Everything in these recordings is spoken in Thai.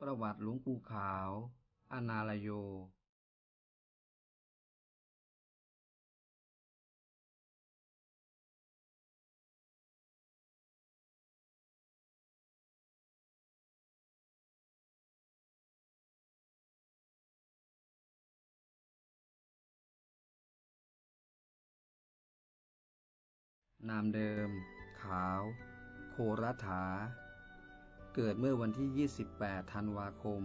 ประวัติหลวงปู่ขาว อนาลโยนามเดิม ขาว โครัฐา เกิดเมื่อวันที่ 28 ธันวาคม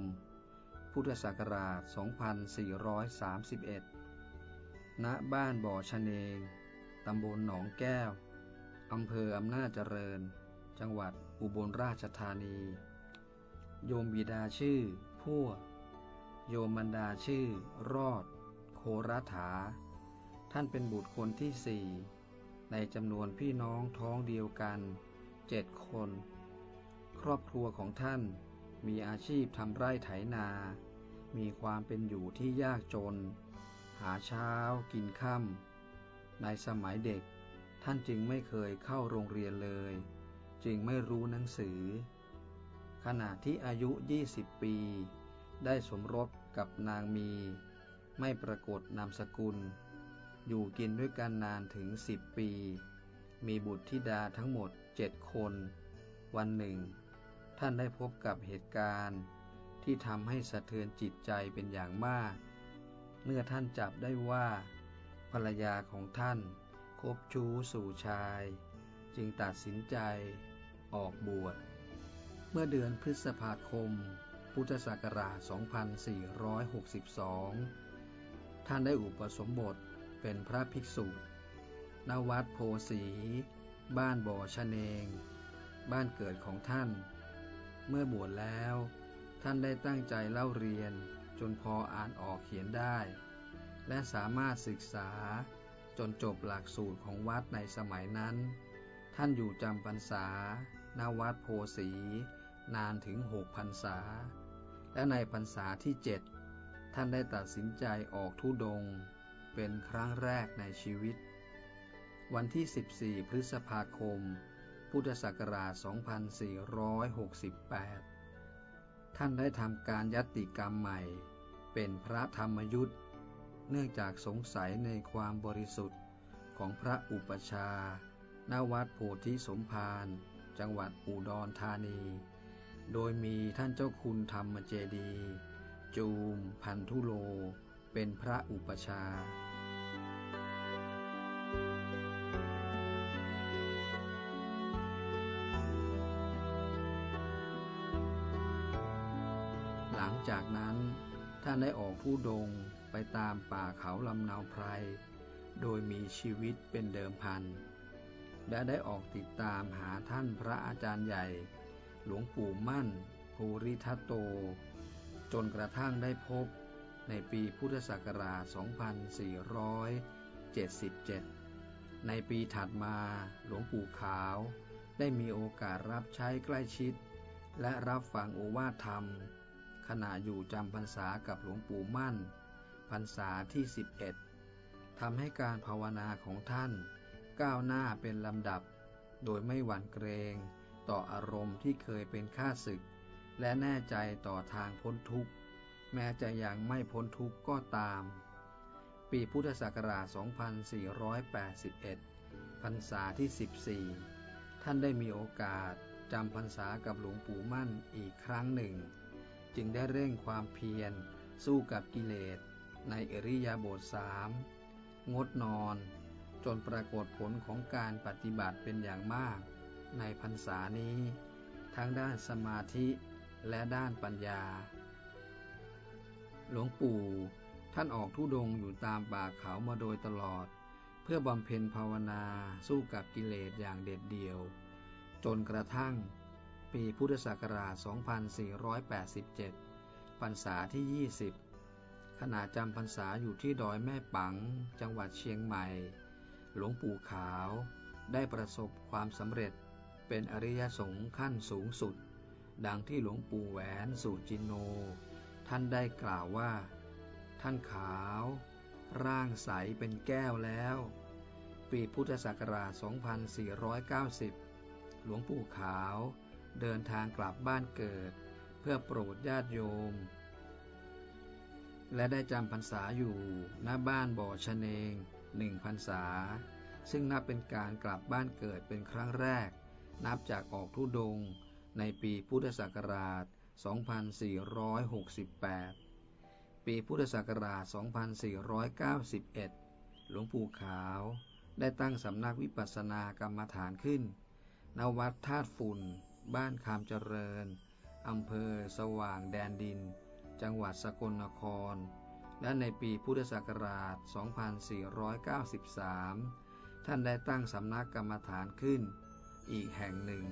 พุทธศักราช 2431 ณ บ้านบ่อชะเนง ตำบลหนองแก้ว อำเภออำนาจเจริญ จังหวัดอุบลราชธานี โยมบิดาชื่อพั่ว โยมบรรดาชื่อ รอด โครัฐา ท่านเป็นบุตรคนที่สี่ ในจำนวนพี่น้องท้องเดียวกันเจ็ดคน ครอบครัวของท่าน มีอาชีพทำไร่ไถนา มีความเป็นอยู่ที่ยากจน หาเช้ากินค่ำในสมัยเด็ก ท่านจึงไม่เคยเข้าโรงเรียนเลย จึงไม่รู้หนังสือ ขณะที่อายุ 20 ปี ได้สมรสกับนางมี ไม่ปรากฏนามสกุล อยู่กินด้วยกันนานถึงสิบปี มีบุตรธิดาทั้งหมดเจ็ดคนวันหนึ่ง ท่านได้พบกับเหตุการณ์ ที่ทำให้สะเทือนจิตใจเป็นอย่างมาก เมื่อท่านจับได้ว่า ภรรยาของท่านคบชู้สู่ชาย จึงตัดสินใจออกบวช เมื่อเดือนพฤษภาคม พุทธศักราช 2462 ท่านได้อุปสมบทเป็นพระภิกษุ ณ วัดโพสี บ้านบ่อชะเนง บ้านเกิดของท่าน เมื่อบวชแล้ว ท่านได้ตั้งใจเล่าเรียนจนพออ่านออกเขียนได้ และสามารถศึกษาจนจบหลักสูตรของวัดในสมัยนั้น ท่านอยู่จำพรรษาณวัดโพสี นานถึงหกพรรษา และในพรรษาที่เจ็ดท่านได้ตัดสินใจออกทุดง เป็นครั้งแรกในชีวิต วันที่ 14 พฤษภาคม พุทธศักราช 2468 ท่านได้ทำการยัตติกรรมใหม่ เป็นพระธรรมยุทธ์เนื่องจากสงสัยในความบริสุทธิ์ของพระอุปชาณวัดโพธิสมภารจังหวัดอุดรธานี โดยมีท่านเจ้าคุณธรรมเจดี จูม พันธุโล เป็นพระอุปชา งจากนั้นท่านได้ออกผู้ดงไปตามป่าเขาลำนาวไพร โดยมีชีวิตเป็นเดิมพัน และได้ออกติดตามหาท่านพระอาจารย์ใหญ่ หลวงปู่มั่น ภูริทัตโต จนกระทั่งได้พบในปีพุทธศักราช 2477 ในปีถัดมาหลวงปู่ขาว ได้มีโอกาสรับใช้ใกล้ชิด และรับฟังโอวาทธรรม ขณะอยู่จำพรรษากับหลวงปู่มั่น พรรษาที่ 11ทำให้การภาวนาของท่าน ก้าวหน้าเป็นลำดับ โดยไม่หวั่นเกรง ต่ออารมณ์ที่เคยเป็นข้าศึก และแน่ใจต่อทางพ้นทุกข์ แม้จะยังไม่พ้นทุกข์ก็ตาม ปีพุทธศักราช 2481 พรรษาที่ 14 ท่านได้มีโอกาสจำพรรษากับหลวงปู่มั่นอีกครั้งหนึ่ง จึงได้เร่งความเพียร สู้กับกิเลส ในอริยบทสามงดนอน จนปรากฏผลของการปฏิบัติเป็นอย่างมาก ในพรรษานี้ ทั้งด้านสมาธิและด้านปัญญา หลวงปู่ท่านออกทุดงอยู่ตามป่าเขามาโดยตลอด เพื่อบำเพ็ญภาวนาสู้กับกิเลสอย่างเด็ดเดี่ยว จนกระทั่ง ปีพุทธศักราช 2487 พรรษาที่ 20 ขณะจำพรรษาอยู่ที่ดอยแม่ปัง จังหวัดเชียงใหม่ หลวงปู่ขาว ได้ประสบความสำเร็จเป็นอริยสงฆ์ขั้นสูงสุด ดังที่หลวงปู่แหวนสุจินโน ท่านได้กล่าวว่า ท่านขาว ร่างใสเป็นแก้วแล้ว ปีพุทธศักราช 2490 หลวงปู่ขาว เดินทางกลับบ้านเกิด เพื่อโปรดญาติโยม และได้จำพรรษาอยู่ณบ้านบ่อชเนงหนึ่งพรรษา ซึ่งนับเป็นการกลับบ้านเกิดเป็นครั้งแรก นับจากออกทุดงในปีพุทธศักราช 2468 ปีพุทธศักราช 2491 หลวงปู่ขาวได้ตั้งสำนักวิปัสสนากรรมฐานขึ้นณวัดธาตุฝุ่น บ้านคามเจริญ อำเภอสว่างแดนดิน จังหวัดสกลนคร และในปีพุทธศักราช 2493 ท่านได้ตั้งสำนักกรรมฐานขึ้น อีกแห่งหนึ่ง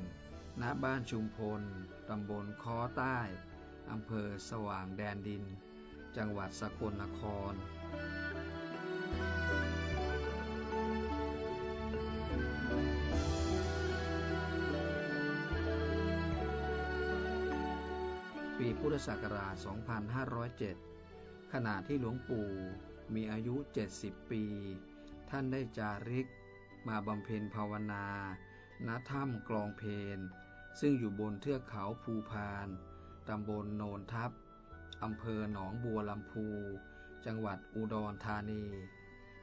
ณ บ้านชุมพล ตำบลคอใต้ อำเภอสว่างแดนดิน จังหวัดสกลนคร ปีพุทธศักราช 2507 ขณะที่หลวงปู่มีอายุ 70 ปี ท่านได้จาริก มาบำเพ็ญภาวนาณถ้ำกลองเพนซึ่งอยู่บนเทือกเขาภูพาน ตำบลโนนทับ อำเภอหนองบัวลำพู จังหวัดอุดรธานี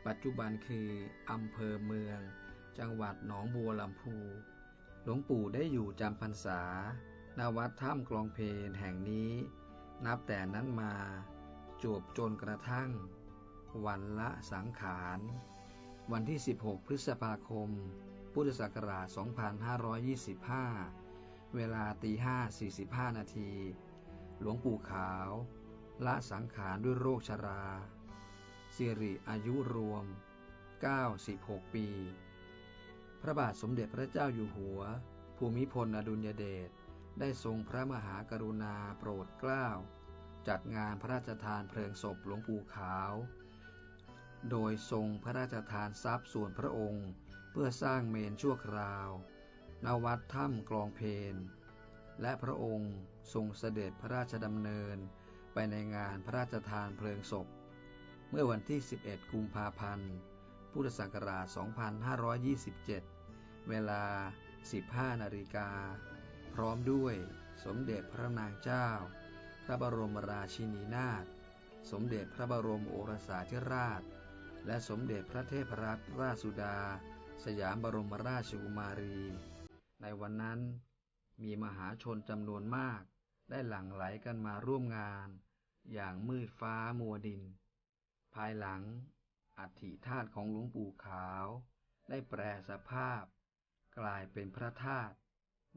ปัจจุบันคืออำเภอเมือง จังหวัดหนองบัวลำพู หลวงปู่ได้อยู่จำพรรษา ณวัดถ้ำกลองเพนแห่งนี้ นับแต่นั้นมาจวบจนกระทั่ง วันละสังขาร วันที่ 16 พฤษภาคม พุทธศักราช 2525 เวลาตี5 45 นาที หลวงปู่ขาว ละสังขารด้วยโรคชราสิริอายุรวม 96 ปี พระบาทสมเด็จพระเจ้าอยู่หัว ภูมิพลอดุลยเดช ได้ทรงพระมหากรุณาโปรดเกล้า จัดงานพระราชทานเพลิงศพหลวงปู่ขาว โดยทรงพระราชทานทรัพย์ส่วนพระองค์ เพื่อสร้างเมนชั่วคราวณวัดถ้ำกลองเพนและพระองค์ทรงเสด็จพระราชดำเนินไปในงานพระราชทานเพลิงศพ เมื่อวันที่ 11 กุมภาพันธ์ พุทธศักราช 2527 เวลา 15 นาฬิกา พร้อมด้วยสมเด็จพระนางเจ้า พระบรมราชินีนาถ สมเด็จพระบรมโอรสาธิราช และสมเด็จพระเทพรัตนราชสุดา สยามบรมราชกุมารี ในวันนั้นมีมหาชนจำนวนมากได้หลั่งไหลกันมาร่วมงาน อย่างมืดฟ้ามัวดิน ภายหลังอัฐิธาตุของหลวงปู่ขาว ได้แปรสภาพ กลายเป็นพระธาตุ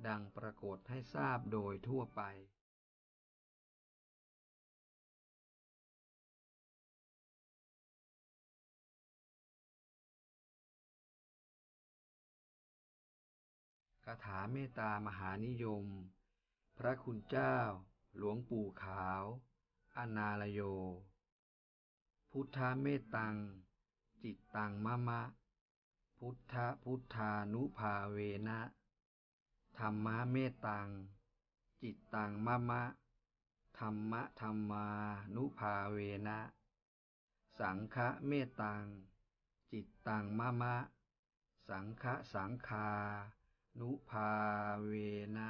ดังปรากฏให้ทราบโดยทั่วไปคาถาเมตตามหานิยม พระคุณเจ้า หลวงปู่ขาว อนาลโย พุทธเมตตัง จิตตังมะมะ พุทธพุทธานุภาเวนะ ธรรมะเมตตัง จิตตังมะมะ ธรรมะธรรมานุภาเวนะ สังฆะเมตตัง จิตตังมะมะ สังฆะสังคา นุภาเวนะ